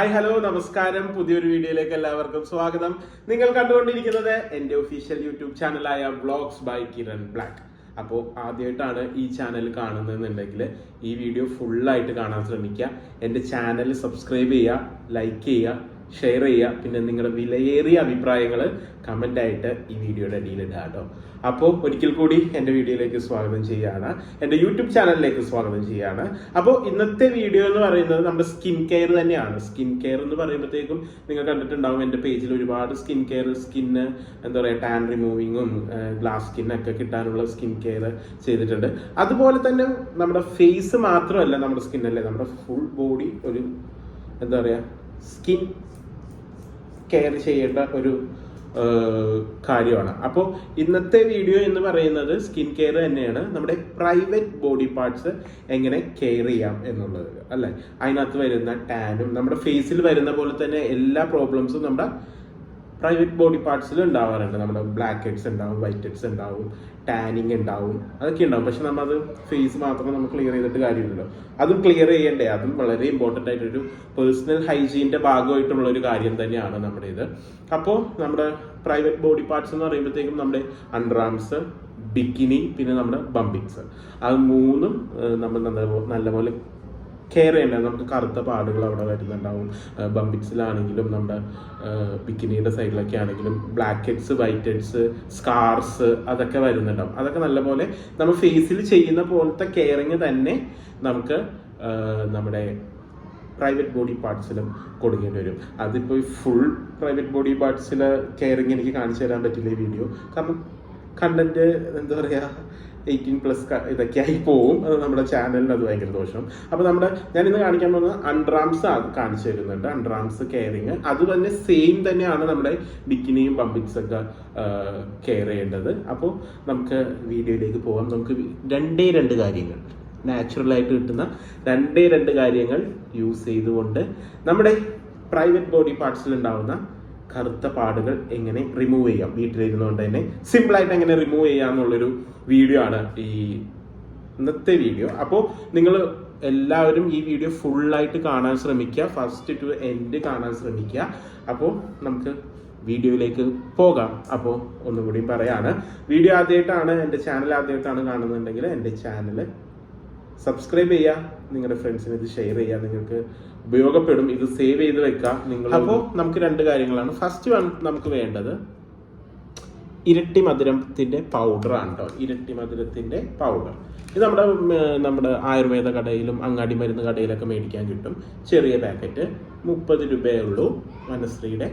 Hi hello നമസ്കാരം. പുതിയൊരു വീഡിയോയിലേക്ക് എല്ലാവർക്കും സ്വാഗതം. നിങ്ങൾ കണ്ടുകൊണ്ടിരിക്കുന്നത് എന്റെ ഒഫീഷ്യൽ യൂട്യൂബ് ചാനലായ ബ്ലോഗ്സ് ബൈ കിരൺ ബ്ലാക്ക് അപ്പോൾ ആദ്യമായിട്ടാണ് ഈ ചാനൽ കാണുന്നതെന്നുണ്ടെങ്കിൽ ഈ വീഡിയോ ഫുള്ളായിട്ട് കാണാൻ ശ്രമിക്കുക. എന്റെ ചാനൽ സബ്സ്ക്രൈബ് ചെയ്യുക ലൈക്ക് ചെയ്യുക ഷെയർ ചെയ്യുക. പിന്നെ നിങ്ങളുടെ വിലയേറിയ അഭിപ്രായങ്ങൾ കമന്റായിട്ട് ഈ വീഡിയോയുടെ അടിയിൽ കേട്ടോ. അപ്പോൾ ഒരിക്കൽ കൂടി എന്റെ വീഡിയോയിലേക്ക് സ്വാഗതം ചെയ്യുകയാണ്. എന്റെ യൂട്യൂബ് ചാനലിലേക്ക് സ്വാഗതം ചെയ്യുകയാണ്. അപ്പോൾ ഇന്നത്തെ വീഡിയോ എന്ന് പറയുന്നത് നമ്മുടെ സ്കിൻ കെയർ തന്നെയാണ്. സ്കിൻ കെയർ എന്ന് പറയുമ്പോഴത്തേക്കും നിങ്ങൾ കണ്ടിട്ടുണ്ടാവും എന്റെ പേജിൽ ഒരുപാട് സ്കിൻ കെയർ സ്കിന്ന് എന്താ പറയുക ടാൻ റിമൂവിങ്ങും ഗ്ലാസ് സ്കിന്നൊക്കെ കിട്ടാനുള്ള സ്കിൻ കെയർ ചെയ്തിട്ടുണ്ട്. അതുപോലെ തന്നെ നമ്മുടെ ഫേസ് മാത്രമല്ല നമ്മുടെ സ്കിന്നല്ലേ നമ്മുടെ ഫുൾ ബോഡി ഒരു എന്താ പറയുക സ്കിൻ കെയർ ചെയ്യേണ്ട ഒരു കാര്യമാണ്. അപ്പോൾ ഇന്നത്തെ വീഡിയോ എന്ന് പറയുന്നത് സ്കിൻ കെയർ തന്നെയാണ്. നമ്മുടെ പ്രൈവറ്റ് ബോഡി പാർട്സ് എങ്ങനെ കെയർ ചെയ്യാം എന്നുള്ളത് അല്ലേ? അതിനകത്ത് വരുന്ന ടാനും നമ്മുടെ ഫേസിൽ വരുന്ന പോലെ തന്നെ എല്ലാ പ്രോബ്ലംസും നമ്മുടെ പ്രൈവറ്റ് ബോഡി പാർട്സിൽ ഉണ്ടാവാറുണ്ട്. നമ്മുടെ ബ്ലാക്ക് ഹെഡ്സ് ഉണ്ടാവും വൈറ്റ് ഹെഡ്സ് ഉണ്ടാവും ടാനിങ് ഉണ്ടാവും അതൊക്കെ ഉണ്ടാവും. പക്ഷെ നമ്മളത് ഫേസ് മാത്രം നമ്മൾ ക്ലിയർ ചെയ്തിട്ട് കാര്യമില്ലല്ലോ. അതും ക്ലിയർ ചെയ്യണ്ടേ? അതും വളരെ ഇമ്പോർട്ടന്റ് ആയിട്ടൊരു പേഴ്സണൽ ഹൈജീന്റെ ഭാഗമായിട്ടുള്ള ഒരു കാര്യം തന്നെയാണ് നമ്മുടെ ഇത് അപ്പോൾ നമ്മുടെ പ്രൈവറ്റ് ബോഡി പാർട്സ് എന്ന് പറയുമ്പോഴത്തേക്കും നമ്മുടെ അണ്ടർആംസ് ബിക്കിനി പിന്നെ നമ്മുടെ ബംബിക്സ് അത് മൂന്നും നമ്മൾ നല്ല- നല്ലപോലെ കെയർ ചെയ്യേണ്ടത് നമുക്ക് കറുത്ത പാടുകൾ അവിടെ വരുന്നുണ്ടാവും. ബംബിക്സിലാണെങ്കിലും നമ്മുടെ ബിക്കിനിയുടെ സൈഡിലൊക്കെ ആണെങ്കിലും blackheads whiteheads scars അതൊക്കെ വരുന്നുണ്ടാവും. അതൊക്കെ നല്ലപോലെ നമ്മൾ ഫേസിൽ ചെയ്യുന്ന പോലത്തെ കെയറിങ് തന്നെ നമുക്ക് നമ്മുടെ പ്രൈവറ്റ് ബോഡി പാർട്സിലും കൊടുക്കേണ്ടി വരും. അതിപ്പോൾ ഫുൾ പ്രൈവറ്റ് ബോഡി പാർട്സിലെ കെയറിങ് എനിക്ക് കാണിച്ചു തരാൻ പറ്റില്ല ഈ വീഡിയോ കാരണം കണ്ടന്റ് എന്താ പറയുക എയ്റ്റീൻ പ്ലസ് ഇതൊക്കെ ആയി പോവും. അത് നമ്മുടെ ചാനലിന് അത് ഭയങ്കര ദോഷം. അപ്പോൾ നമ്മുടെ ഞാൻ ഇന്ന് കാണിക്കാൻ പോകുന്നത് അൺഡ്രാംസ് കാണിച്ചു തരുന്നുണ്ട്. അൺഡ്രാംസ് കെയറിങ് അത് തന്നെ സെയിം തന്നെയാണ് നമ്മുടെ ബിക്കിനിയും പമ്പിക്സ് ഒക്കെ കെയർ ചെയ്യേണ്ടത്. അപ്പോൾ നമുക്ക് വീഡിയോയിലേക്ക് പോകാം നമുക്ക് രണ്ടേ രണ്ട് കാര്യങ്ങൾ. നാച്ചുറൽ ആയിട്ട് കിട്ടുന്ന രണ്ടേ രണ്ട് കാര്യങ്ങൾ യൂസ് ചെയ്തുകൊണ്ട് നമ്മുടെ പ്രൈവറ്റ് ബോഡി പാർട്സിൽ ഉണ്ടാവുന്ന കറുത്ത പാടുകൾ എങ്ങനെ റിമൂവ് ചെയ്യാം? വീട്ടിലിരുന്നുകൊണ്ട് തന്നെ സിമ്പിളായിട്ട് എങ്ങനെ റിമൂവ് ചെയ്യാം എന്നുള്ളൊരു വീഡിയോ ആണ് ഈ ഇന്നത്തെ വീഡിയോ അപ്പോൾ നിങ്ങൾ എല്ലാവരും ഈ വീഡിയോ ഫുള്ളായിട്ട് കാണാൻ ശ്രമിക്കുക. ഫസ്റ്റ് ടു എൻഡ് കാണാൻ ശ്രമിക്കുക. അപ്പോൾ നമുക്ക് വീഡിയോയിലേക്ക് പോകാം. അപ്പോൾ ഒന്നുകൂടി പറയാണ്. വീഡിയോ ആദ്യമായിട്ടാണ് എന്റെ ചാനൽ ആദ്യമായിട്ടാണ് കാണുന്നുണ്ടെങ്കിൽ എന്റെ ചാനൽ സബ്സ്ക്രൈബ് ചെയ്യുക നിങ്ങളുടെ ഫ്രണ്ട്സിന് ഇത് ഷെയർ ചെയ്യുക നിങ്ങൾക്ക് ഉപയോഗപ്പെടും ഇത് സേവ് ചെയ്ത് വെക്കാം. നിങ്ങൾ അപ്പോൾ നമുക്ക് രണ്ട് കാര്യങ്ങളാണ്. ഫസ്റ്റ് വൺ നമുക്ക് വേണ്ടത് ഇരട്ടി മധുരത്തിന്റെ പൗഡർ ആണ് കേട്ടോ ഇരട്ടി മധുരത്തിന്റെ പൗഡർ ഇത് നമ്മുടെ നമ്മുടെ ആയുർവേദ കടയിലും അങ്ങാടി മരുന്ന് കടയിലൊക്കെ മേടിക്കാൻ കിട്ടും. ചെറിയ പാക്കറ്റ് മുപ്പത് രൂപയേ ഉള്ളൂ മനശ്രീയുടെ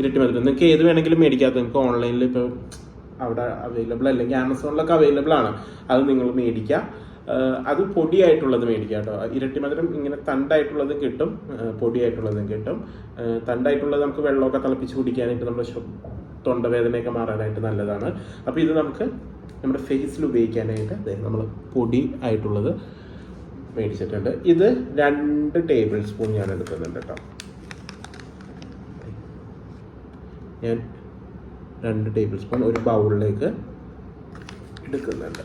ഇരട്ടി മധുരം. നിങ്ങൾക്ക് ഏത് വേണമെങ്കിലും മേടിക്കാത്ത നിങ്ങൾക്ക് ഓൺലൈനിൽ ഇപ്പോൾ അവിടെ അവൈലബിൾ അല്ലെങ്കിൽ ആമസോണിലൊക്കെ അവൈലബിൾ ആണ്. അത് നിങ്ങൾ മേടിക്കുക അത് പൊടിയായിട്ടുള്ളത് മേടിക്കുക കേട്ടോ. ഇരട്ടി മധുരം ഇങ്ങനെ തണ്ടായിട്ടുള്ളതും കിട്ടും. പൊടിയായിട്ടുള്ളതും കിട്ടും. തണ്ടായിട്ടുള്ളത് നമുക്ക് വെള്ളമൊക്കെ തിളപ്പിച്ച് കുടിക്കാനായിട്ട് നമ്മുടെ തൊണ്ടവേദനയൊക്കെ മാറാനായിട്ട് നല്ലതാണ്. അപ്പോൾ ഇത് നമുക്ക് നമ്മുടെ ഫേസിൽ ഉപയോഗിക്കാനായിട്ട് നമ്മൾ പൊടി ആയിട്ടുള്ളത് മേടിച്ചിട്ടുണ്ട്. ഇത് രണ്ട് ടേബിൾ സ്പൂൺ ഞാൻ എടുക്കുന്നുണ്ട് കേട്ടോ. ഞാൻ രണ്ട് ടേബിൾ സ്പൂൺ ഒരു ബൗളിലേക്ക് എടുക്കുന്നുണ്ട്.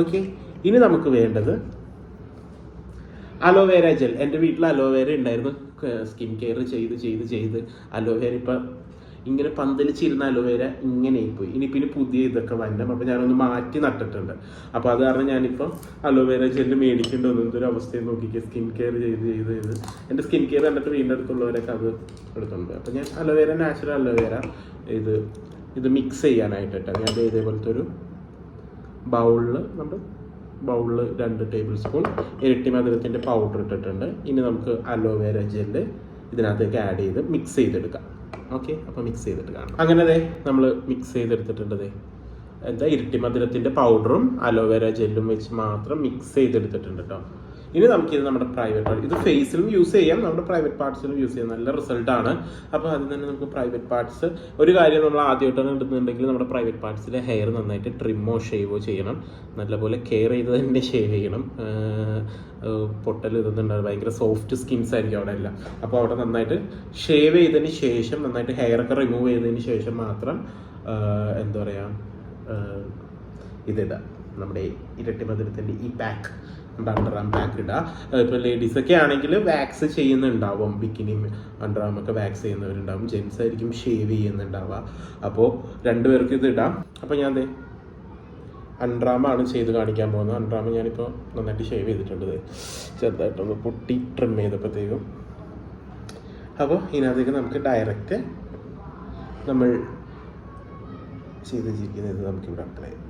ഓക്കെ ഇനി നമുക്ക് വേണ്ടത് അലോവേര ജെൽ എന്റെ വീട്ടിൽ അലോവേര ഉണ്ടായിരുന്നു. സ്കിൻ കെയർ ചെയ്ത് ചെയ്ത് ചെയ്ത് അലോവേര ഇപ്പം ഇങ്ങനെ പന്തലിച്ചിരുന്ന അലോവേര ഇങ്ങനെ പോയി ഇനി പിന്നെ പുതിയ ഇതൊക്കെ വരണം. അപ്പോൾ ഞാനൊന്ന് മാറ്റി നട്ടിട്ടുണ്ട്. അപ്പോൾ അത് കാരണം ഞാനിപ്പം അലോവേര ജെല്ല് മേടിക്കേണ്ട വന്നു. എന്തൊരു അവസ്ഥയെ നോക്കിക്കുക സ്കിൻ കെയർ ചെയ്ത് ചെയ്ത് ചെയ്ത്. എന്റെ സ്കിൻ കെയർ കണ്ടിട്ട് വീടിന്റെ അടുത്തുള്ളവരൊക്കെ അത് എടുത്തുണ്ട് അപ്പോൾ ഞാൻ അലോവേര നാച്ചുറൽ അലോവേര ഇത് ഇത് മിക്സ് ചെയ്യാനായിട്ടാണ് ഞാൻ ഇതേപോലത്തെ ഒരു ബൗളിൽ നമ്മൾ ബൗളിൽ രണ്ട് ടേബിൾ സ്പൂൺ ഇരട്ടി മധുരത്തിന്റെ പൗഡർ ഇട്ടിട്ടുണ്ട്. ഇനി നമുക്ക് അലോവേര ജെല്ല് ഇതിനകത്തേക്ക് ആഡ് ചെയ്ത് മിക്സ് ചെയ്തെടുക്കാം. ഓക്കെ അപ്പോൾ മിക്സ് ചെയ്തിട്ട് കാണാം. അങ്ങനെ അതെ നമ്മൾ മിക്സ് ചെയ്തെടുത്തിട്ടുണ്ട് ദേ. എന്താ ഇരട്ടി മധുരത്തിന്റെ പൗഡറും അലോവേര ജെല്ലും വെച്ച് മാത്രം മിക്സ് ചെയ്തെടുത്തിട്ടുണ്ട് കേട്ടോ ഇനി നമുക്കിത് നമ്മുടെ പ്രൈവറ്റ് ഇത് ഫേസിലും യൂസ് ചെയ്യാം. നമ്മുടെ പ്രൈവറ്റ് പാർട്സിലും യൂസ് ചെയ്യാം. നല്ല റിസൾട്ട് ആണ്. അപ്പോൾ അത് തന്നെ നമുക്ക് പ്രൈവറ്റ് പാർട്സ് ഒരു കാര്യം നമ്മൾ ആദ്യമായിട്ടാണ് ഇടുന്നുണ്ടെങ്കിൽ നമ്മുടെ പ്രൈവറ്റ് പാർട്സിലെ ഹെയർ നന്നായിട്ട് ട്രിമ്മോ ഷേവോ ചെയ്യണം. നല്ലപോലെ കെയർ ചെയ്ത് തന്നെ ഷേവ് ചെയ്യണം. പൊട്ടൽ ഇതൊന്നുണ്ടാവും ഭയങ്കര സോഫ്റ്റ് സ്കിൻസ് ആയിരിക്കും അവിടെ എല്ലാം. അപ്പോൾ അവിടെ നന്നായിട്ട് ഷേവ് ചെയ്തതിന് ശേഷം നന്നായിട്ട് ഹെയർ ഒക്കെ റിമൂവ് ചെയ്തതിന് ശേഷം മാത്രം എന്താ പറയുക ഇതിടുക നമ്മുടെ ഇരട്ടി മധുരത്തിന്റെ ഈ പാക്ക് അണ്ടർആം പാക്ക് ഇടുക ഇപ്പോൾ ലേഡീസൊക്കെ ആണെങ്കിൽ വാക്സ് ചെയ്യുന്നുണ്ടാവും. ബിക്കിനിയും അണ്ടർആം ഒക്കെ വാക്സ് ചെയ്യുന്നവരുണ്ടാവും. ജെൻസ് ആയിരിക്കും ഷേവ് ചെയ്യുന്നുണ്ടാവുക. അപ്പോൾ രണ്ടുപേർക്ക് ഇത് ഇടാം. അപ്പോൾ ഞാൻ ദേ അൺറാമാണ് ചെയ്ത് കാണിക്കാൻ പോകുന്നത്. അൺഡ്രാമ ഞാനിപ്പോൾ നന്നായിട്ട് ഷേവ് ചെയ്തിട്ടുണ്ട്. ചെറുതായിട്ടൊന്ന് പൊട്ടി ട്രിം ചെയ്തപ്പോഴത്തേക്കും. അപ്പോൾ ഇതിനകത്തേക്ക് നമുക്ക് ഡയറക്റ്റ് നമ്മൾ ചെയ്ത് വെച്ചിരിക്കുന്നത് നമുക്കിവിടെ അപ്ലൈ ചെയ്യാം.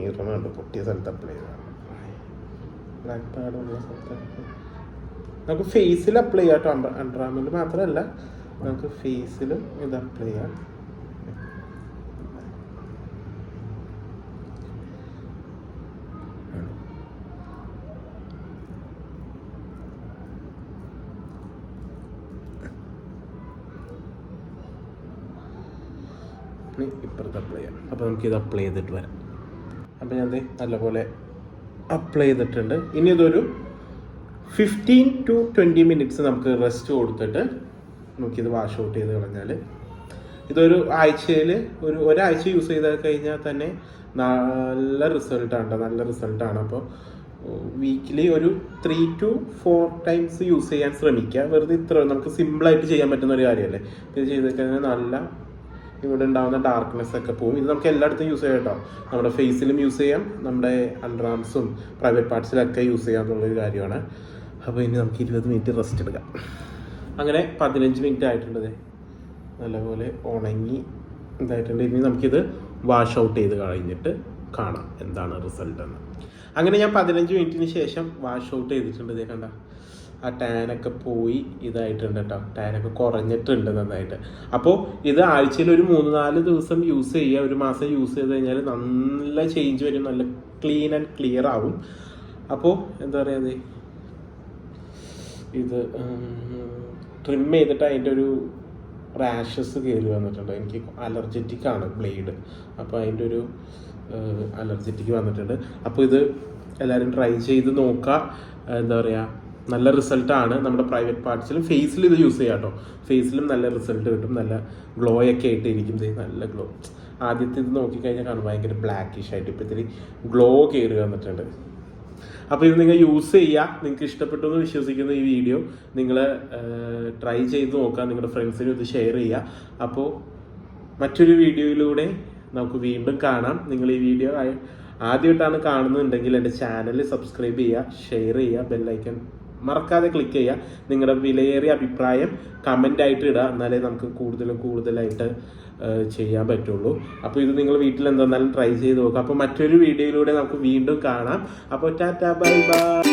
നീറണുണ്ട് പൊട്ടിയ സ്ഥലത്ത് അപ്ലൈ സ്ഥലത്ത് നമുക്ക് ഫേസിൽ അപ്ലൈ ചെയ്യാം കേട്ടോ. അണ്ടർ ആമിൽ മാത്രമല്ല. നമുക്ക് ഫേസിലും ഇത് അപ്ലൈ ചെയ്യാം. ഇപ്പുറത്ത് അപ്ലൈ ചെയ്യാം. അപ്പോൾ നമുക്ക് ഇത് അപ്ലൈ ചെയ്തിട്ട് വരാം. അപ്പോൾ ഞാൻ നല്ലപോലെ അപ്ലൈ ചെയ്തിട്ടുണ്ട്. ഇനി ഇതൊരു ഫിഫ്റ്റീൻ ടു ട്വന്റി മിനിറ്റ്സ് നമുക്ക് റെസ്റ്റ് കൊടുത്തിട്ട് നമുക്കിത് വാഷ് ഔട്ട് ചെയ്ത് കളഞ്ഞാൽ ഇതൊരു ആഴ്ചയിൽ ഒരു ഒരാഴ്ച യൂസ് ചെയ്ത് കഴിഞ്ഞാൽ തന്നെ നല്ല റിസൾട്ടാണ് നല്ല റിസൾട്ടാണ് അപ്പോൾ വീക്കിലി ഒരു three to four times use ചെയ്യാൻ ശ്രമിക്കുക. വെറുതെ ഇത്ര നമുക്ക് സിമ്പിളായിട്ട് ചെയ്യാൻ പറ്റുന്ന ഒരു കാര്യമല്ലേ? ഇത് ചെയ്ത് കഴിഞ്ഞാൽ നല്ല ഇവിടെ ഉണ്ടാകുന്ന ഡാർക്ക്നെസ് ഒക്കെ പോകും ഇത് നമുക്ക് എല്ലായിടത്തും യൂസ് ചെയ്യാം കേട്ടോ. നമ്മുടെ ഫേസിലും യൂസ് ചെയ്യാം. നമ്മുടെ അണ്ടർആംസും പ്രൈവറ്റ് പാർട്സിലൊക്കെ യൂസ് ചെയ്യാം എന്നുള്ളൊരു കാര്യമാണ്. അപ്പോൾ ഇനി നമുക്ക് ഇരുപത് മിനിറ്റ് റെസ്റ്റ് എടുക്കാം. അങ്ങനെ പതിനഞ്ച് മിനിറ്റ് ആയിട്ടുണ്ട്. നല്ലപോലെ ഉണങ്ങി ഇതായിട്ടുണ്ട്. ഇനി നമുക്കിത് വാഷ് ഔട്ട് ചെയ്ത് കഴിഞ്ഞിട്ട് കാണാം എന്താണ് റിസൾട്ട് എന്ന്. അങ്ങനെ ഞാൻ പതിനഞ്ച് മിനിറ്റിന് ശേഷം വാഷ് ഔട്ട് ചെയ്തിട്ടുണ്ട് ഇതേ കണ്ട. ആ ടാനൊക്കെ പോയി ഇതായിട്ടുണ്ട് കേട്ടോ ടാനൊക്കെ കുറഞ്ഞിട്ടുണ്ട് നന്നായിട്ട്. അപ്പോൾ ഇത് ആഴ്ചയിൽ ഒരു മൂന്ന് നാല് ദിവസം യൂസ് ചെയ്യുക ഒരു മാസം യൂസ് ചെയ്ത് കഴിഞ്ഞാൽ നല്ല ചേഞ്ച് വരും നല്ല ക്ലീൻ ആൻഡ് ക്ലിയർ ആവും. അപ്പോൾ എന്താ പറയുക ഇത്? ട്രിം ചെയ്തിട്ട് അതിന്റെ ഒരു റാഷസ് കയറി വന്നിട്ടുണ്ട്. എനിക്ക് അലർജറ്റിക് ആണ് ബ്ലേഡ് അപ്പോൾ അതിന്റെ ഒരു അലർജറ്റിക് വന്നിട്ടുണ്ട്. അപ്പോൾ ഇത് എല്ലാവരും ട്രൈ ചെയ്ത് നോക്കുക. എന്താ പറയുക നല്ല റിസൾട്ടാണ് നമ്മുടെ പ്രൈവറ്റ് പാർട്സിലും ഫേസിൽ ഇത് യൂസ് ചെയ്യാം കേട്ടോ ഫേസിലും നല്ല റിസൾട്ട് കിട്ടും. നല്ല ഗ്ലോ ഒക്കെ ആയിട്ട് ഇരിക്കും. നല്ല ഗ്ലോ ആദ്യത്തെ ഇത് നോക്കിക്കഴിഞ്ഞാൽ കാണും. ഭയങ്കര ബ്ലാക്കിഷ് ആയിട്ട് ഇപ്പോൾ ഇത്തിരി ഗ്ലോ കയറി വന്നിട്ടുണ്ട്. അപ്പോൾ ഇത് നിങ്ങൾ യൂസ് ചെയ്യുക നിങ്ങൾക്ക് ഇഷ്ടപ്പെട്ടു എന്ന് വിശ്വസിക്കുന്ന ഈ വീഡിയോ നിങ്ങൾ ട്രൈ ചെയ്ത് നോക്കുക നിങ്ങളുടെ ഫ്രണ്ട്സിനും ഇത് ഷെയർ ചെയ്യുക അപ്പോൾ മറ്റൊരു വീഡിയോയിലൂടെ നമുക്ക് വീണ്ടും കാണാം. നിങ്ങൾ ഈ വീഡിയോ ആദ്യമായിട്ടാണ് കാണുന്നുണ്ടെങ്കിൽ എന്റെ ചാനൽ സബ്സ്ക്രൈബ് ചെയ്യുക ഷെയർ ചെയ്യുക ബെല്ലൈക്കൺ മറക്കാതെ ക്ലിക്ക് ചെയ്യുക. നിങ്ങളുടെ വിലയേറിയ അഭിപ്രായം കമന്റ് ആയിട്ട് ഇടുക. എന്നാലേ നമുക്ക് കൂടുതലും കൂടുതലായിട്ട് ചെയ്യാൻ പറ്റുള്ളൂ. അപ്പോൾ ഇത് നിങ്ങൾ വീട്ടിൽ എന്തെന്നാലും ട്രൈ ചെയ്ത് നോക്കുക. അപ്പോൾ മറ്റൊരു വീഡിയോയിലൂടെ നമുക്ക് വീണ്ടും കാണാം. അപ്പോൾ ടാറ്റാ ബൈ ബൈ.